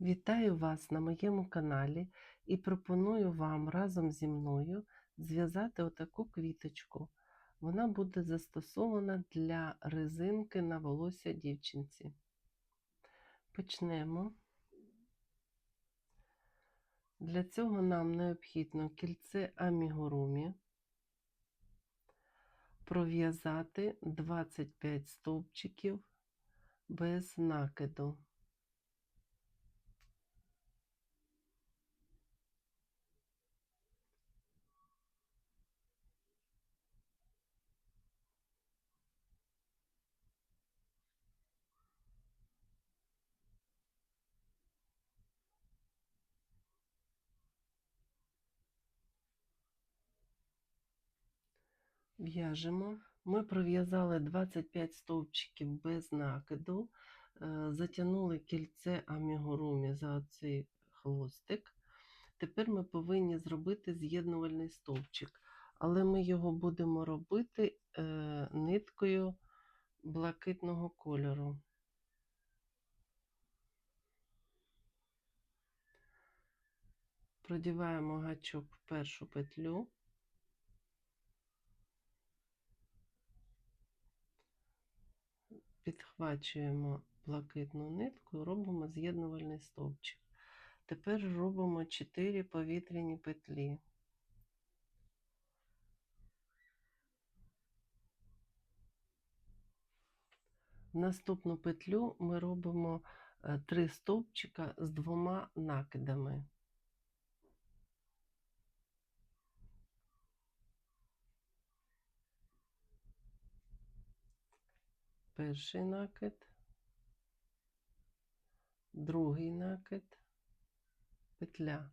Вітаю вас на моєму каналі і пропоную вам разом зі мною зв'язати отаку квіточку. Вона буде застосована для резинки на волосся дівчинці. Почнемо. Для цього нам необхідно кільце амігурумі, пров'язати 25 стовпчиків без накиду. В'яжемо. Ми пров'язали 25 стовпчиків без накиду, е, затягнули кільце амігурумі за цей хвостик. Тепер ми повинні зробити з'єднувальний стовпчик, але ми його будемо робити е, ниткою блакитного кольору. Продіваємо гачок в першу петлю. Підхвачуємо блакитну нитку робимо з'єднувальний стовпчик. Тепер робимо 4 повітряні петлі. Наступну петлю ми робимо 3 стовпчика з двома накидами. Перший накид, другий накид, петля,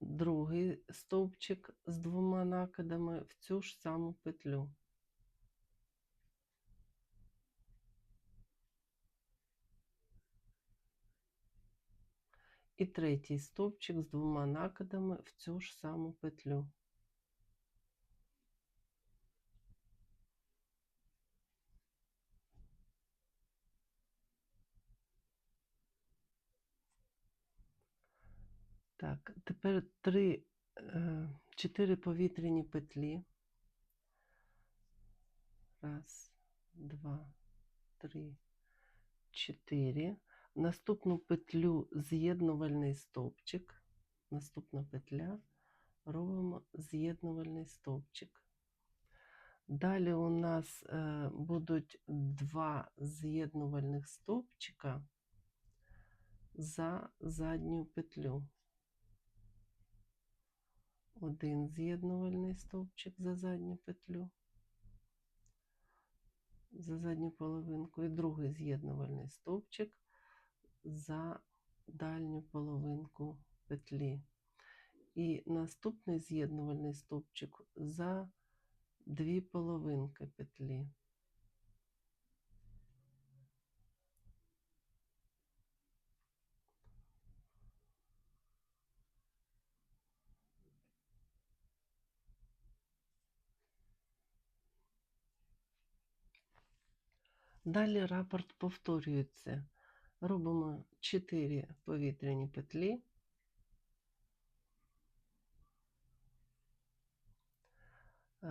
другий стовпчик з двома накидами в цю ж саму петлю. І третій стовпчик з двома накидами в цю ж саму петлю. Так, тепер три, е, чотири повітряні петлі. Раз, два, три, чотири. Наступну петлю з'єднувальний стовпчик. Наступна петля робимо з'єднувальний стовпчик. Далі у нас е, будуть два з'єднувальних стовпчика за задню петлю один з'єднувальний стовпчик за задню петлю, за задню половинку, і другий з'єднувальний стовпчик за дальню половинку петлі. І наступний з'єднувальний стовпчик за дві половинки петлі. Далі рапорт повторюється. Робимо 4 повітряні петлі. Е,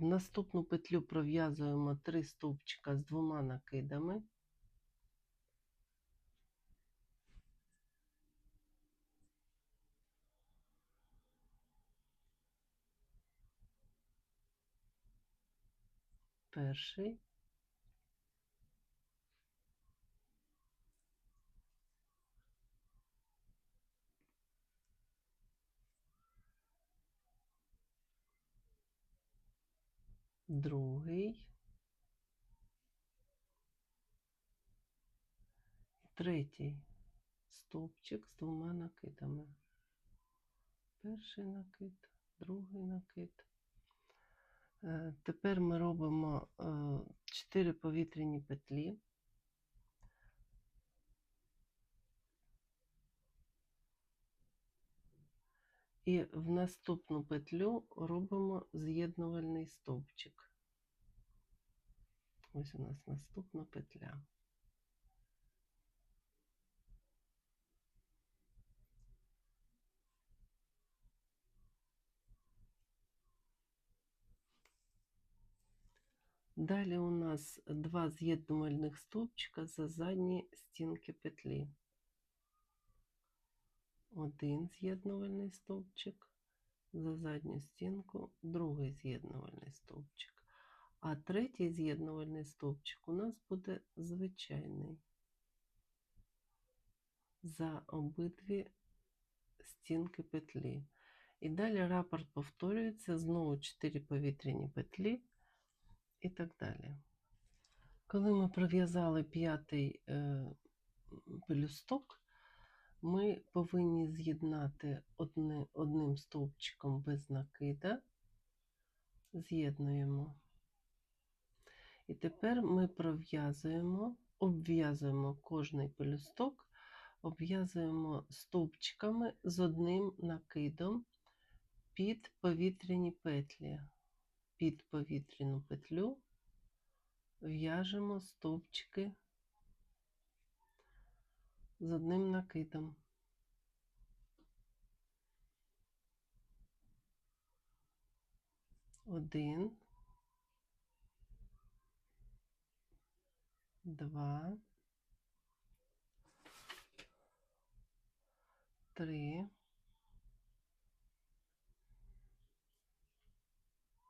в наступну петлю пров'язуємо 3 стовпчика з двома накидами. Перший. Другий, третій стовпчик з двома накидами. Перший накид, другий накид. Е, тепер ми робимо 4 повітряні петлі. і в наступну петлю робимо з'єднувальний стовпчик. Ось у нас наступна петля. Далі у нас два з'єднувальних стовпчика за задні стінки петлі. Один з'єднувальний стовпчик за задню стінку, другий з'єднувальний стовпчик. А третій з'єднувальний стовпчик у нас буде звичайний за обидві стінки петлі. І далі рапорт повторюється, знову 4 повітряні петлі і так далі. Коли ми пров'язали п'ятий е, пелюсток, ми повинні з'єднати одне, одним стовпчиком без накида, з'єднуємо. І тепер ми пров'язуємо, обв'язуємо кожний пелюсток, обв'язуємо стовпчиками з одним накидом під повітряні петлі. Під повітряну петлю в'яжемо стовпчики з одним накидом. Один, два, три,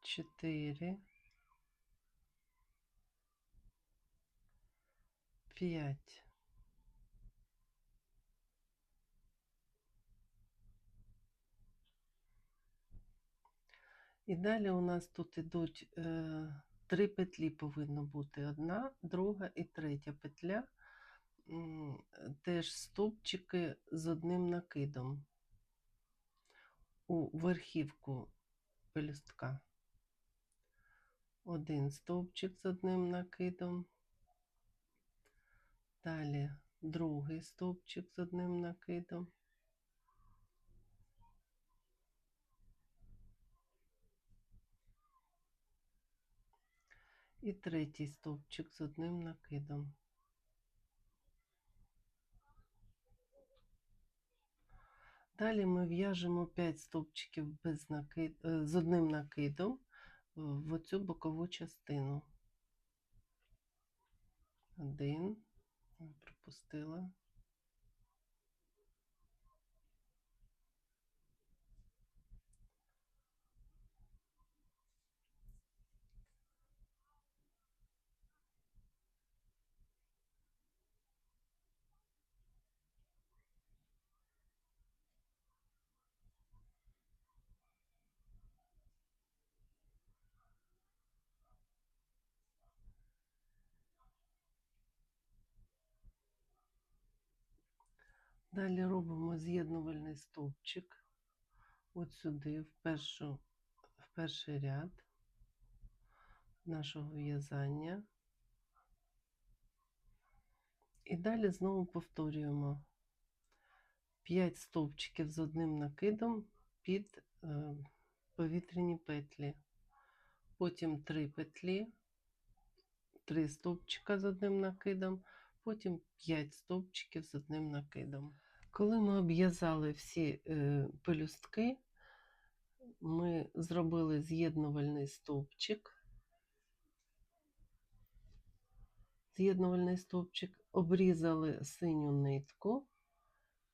чотири, п'ять. І далі у нас тут ідуть е, три петлі повинно бути. Одна, друга і третя петля. Теж стовпчики з одним накидом у верхівку пелюстка. Один стовпчик з одним накидом. Далі другий стовпчик з одним накидом. І третій стовпчик з одним накидом. Далі ми в'яжемо 5 стовпчиків без накид... е, з одним накидом в оцю бокову частину. Один, пропустила. Далі робимо з'єднувальний стовпчик от сюди, в, першу, в перший ряд нашого в'язання. І далі знову повторюємо 5 стовпчиків з одним накидом під е, повітряні петлі. Потім 3 петлі, 3 стовпчика з одним накидом, потім 5 стовпчиків з одним накидом. Коли ми обв'язали всі е, пелюстки, ми зробили з'єднувальний стовпчик. З'єднувальний стовпчик, обрізали синю нитку,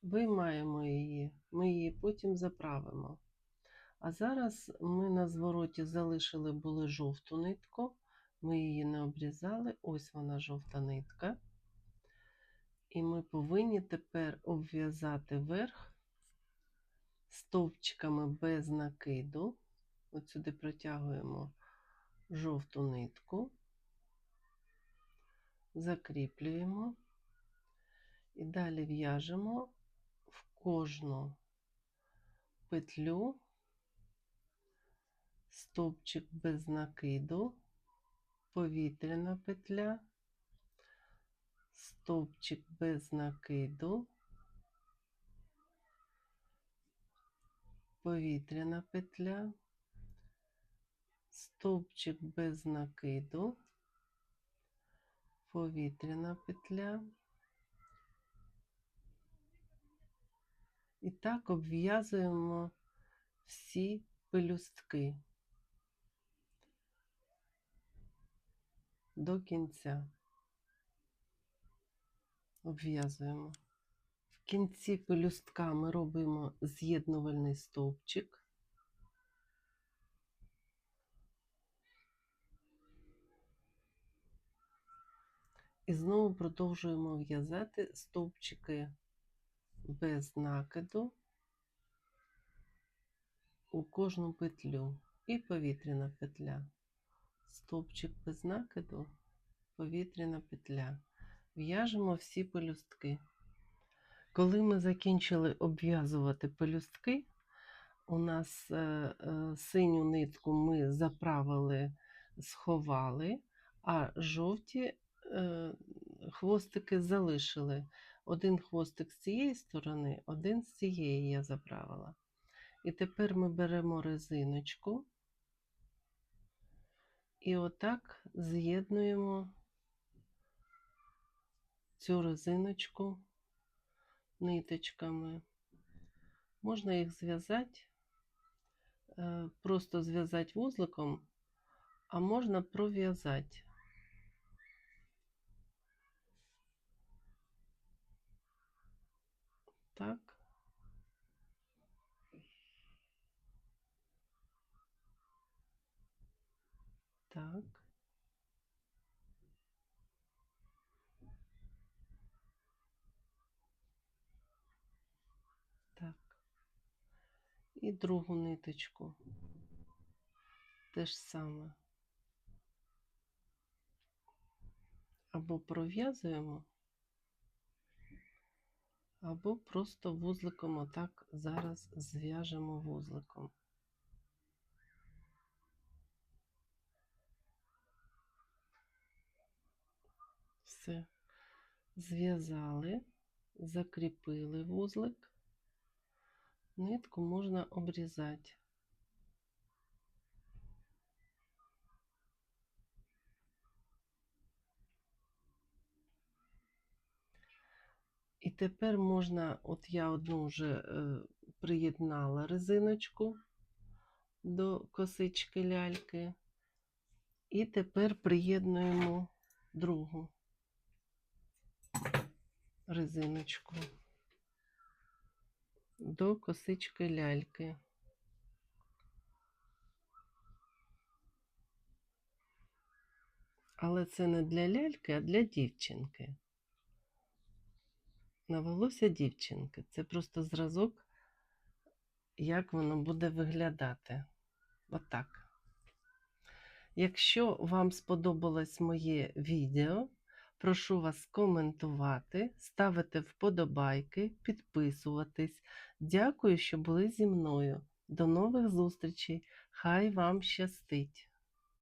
виймаємо її, ми її потім заправимо. А зараз ми на звороті залишили були жовту нитку, ми її не обрізали, ось вона жовта нитка. І ми повинні тепер обв'язати верх стовпчиками без накиду. От сюди протягуємо жовту нитку, закріплюємо. І далі в'яжемо в кожну петлю стовпчик без накиду, повітряна петля, стовпчик без накиду, повітряна петля, стовпчик без накиду, повітряна петля. І так обв'язуємо всі пелюстки. до кінця. Обв'язуємо. В кінці пелюстка ми робимо з'єднувальний стовпчик. І знову продовжуємо в'язати стовпчики без накиду у кожну петлю і повітряна петля. Стовпчик без накиду, повітряна петля. В'яжемо всі пелюстки. Коли ми закінчили обв'язувати пелюстки, у нас е, е, синю нитку ми заправили, сховали, а жовті е, хвостики залишили. Один хвостик з цієї сторони, один з цієї я заправила. І тепер ми беремо резиночку і отак з'єднуємо цю резиночку ниточками. Можна їх зв'язати, е, просто зв'язати вузликом, а можна пров'язати. Так. Так. Так. І другу ниточку. Те ж саме. Або пров'язуємо, або просто вузликом отак зараз зв'яжемо вузликом. Все. Зв'язали, закріпили вузлик. Нитку можна обрізати. І тепер можна, от я одну вже е, приєднала резиночку до косички ляльки, і тепер приєднуємо другу резиночку до косички ляльки. Але це не для ляльки, а для дівчинки. На волосся дівчинки. Це просто зразок, як воно буде виглядати. Отак. Якщо вам сподобалось моє відео, прошу вас коментувати, ставити вподобайки, підписуватись. Дякую, що були зі мною. До нових зустрічей! Хай вам щастить!